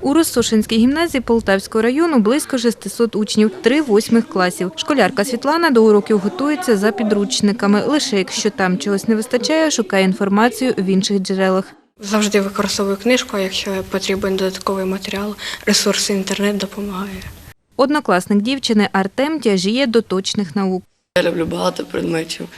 У Росошинській гімназії Полтавського району близько 600 учнів, три восьмих класів. Школярка Світлана до уроків готується за підручниками. Лише якщо там чогось не вистачає, шукає інформацію в інших джерелах. Завжди використовую книжку, а якщо потрібен додатковий матеріал, ресурси інтернет допомагає. Однокласник дівчини Артем тяжіє до точних наук. Я люблю багато предметів,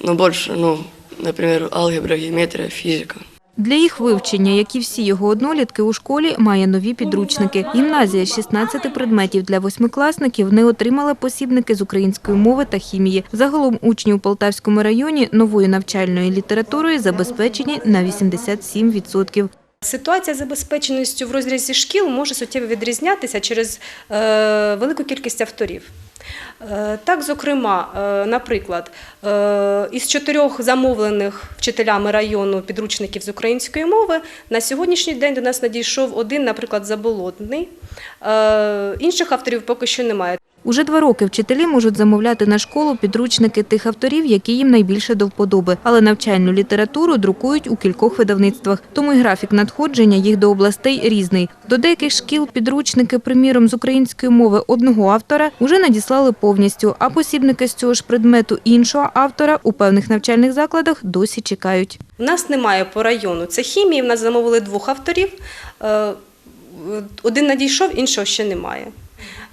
ну більше, ну, наприклад, алгебра, геометрія, фізика. Для їх вивчення, як і всі його однолітки у школі, має нові підручники. Гімназія з 16 предметів для восьмикласників не отримала посібники з української мови та хімії. Загалом учні у Полтавському районі новою навчальною літературою забезпечені на 87%. Ситуація з забезпеченістю в розрізі шкіл може суттєво відрізнятися через е, велику кількість авторів. Е, Так, зокрема, е, наприклад, із чотирьох замовлених вчителями району підручників з української мови на сьогоднішній день до нас надійшов один, наприклад, заболотний. Інших авторів поки що немає. Уже два роки вчителі можуть замовляти на школу підручники тих авторів, які їм найбільше до вподоби. Але навчальну літературу друкують у кількох видавництвах. Тому й графік надходження їх до областей різний. До деяких шкіл підручники, приміром, з української мови одного автора уже надіслали повністю, а посібники з цього ж предмету іншого автора у певних навчальних закладах досі чекають. У нас немає по району. Це хімії. В нас замовили двох авторів. Е, Один надійшов, іншого ще немає.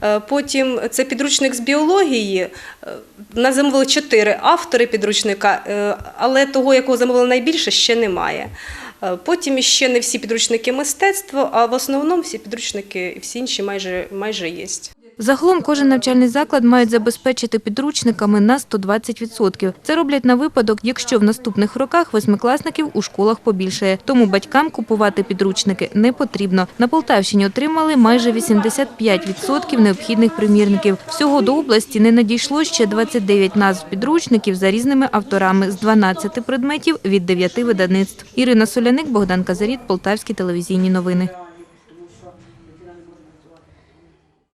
Е, Потім це підручник з біології. Е, нас замовили чотири автори підручника, е, але того, якого замовили найбільше, ще немає. Потім ще не всі підручники мистецтва, а в основному всі підручники і всі інші майже, майже є. Загалом кожен навчальний заклад мають забезпечити підручниками на 120%. Це роблять на випадок, якщо в наступних роках восьмикласників у школах побільшає. Тому батькам купувати підручники не потрібно. На Полтавщині отримали майже 85% необхідних примірників. Всього до області не надійшло ще 29 назв підручників за різними авторами з 12 предметів від 9 видавництв. Ірина Соляник, Богдан Казаріт, Полтавські телевізійні новини.